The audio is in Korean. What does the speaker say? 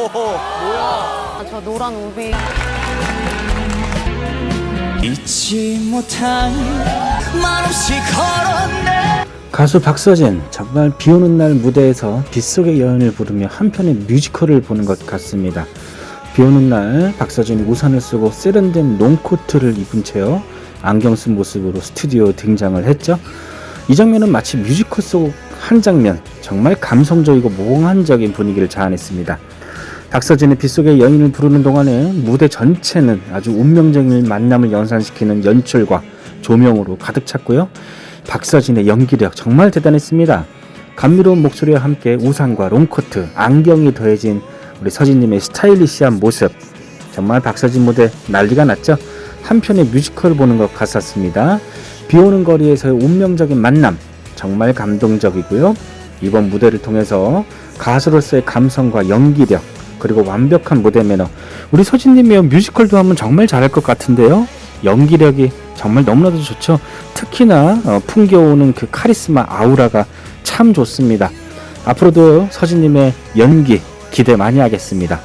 아, 저 노란 우비. 잊지 못한 말없이 걸었네 가수 박서진 정말 비 오는 날 무대에서 빗속의 여인을 부르며 한편의 뮤지컬을 보는 것 같습니다. 비 오는 날 박서진이 우산을 쓰고 세련된 롱코트를 입은 채요 안경 쓴 모습으로 스튜디오 등장을 했죠. 이 장면은 마치 뮤지컬 속 한 장면 정말 감성적이고 몽환적인 분위기를 자아냈습니다. 박서진의 빗속의 여인을 부르는 동안에 무대 전체는 아주 운명적인 만남을 연상시키는 연출과 조명으로 가득 찼고요. 박서진의 연기력 정말 대단했습니다. 감미로운 목소리와 함께 우산과 롱코트, 안경이 더해진 우리 서진님의 스타일리시한 모습 정말 박서진 무대 난리가 났죠. 한편의 뮤지컬 보는 것 같았습니다. 비 오는 거리에서의 운명적인 만남 정말 감동적이고요. 이번 무대를 통해서 가수로서의 감성과 연기력 그리고 완벽한 무대 매너 우리 서진님이 뮤지컬도 하면 정말 잘할 것 같은데요. 연기력이 정말 너무나도 좋죠. 특히나 어, 풍겨오는 그 카리스마 아우라가 참 좋습니다. 앞으로도 서진님의 연기 기대 많이 하겠습니다.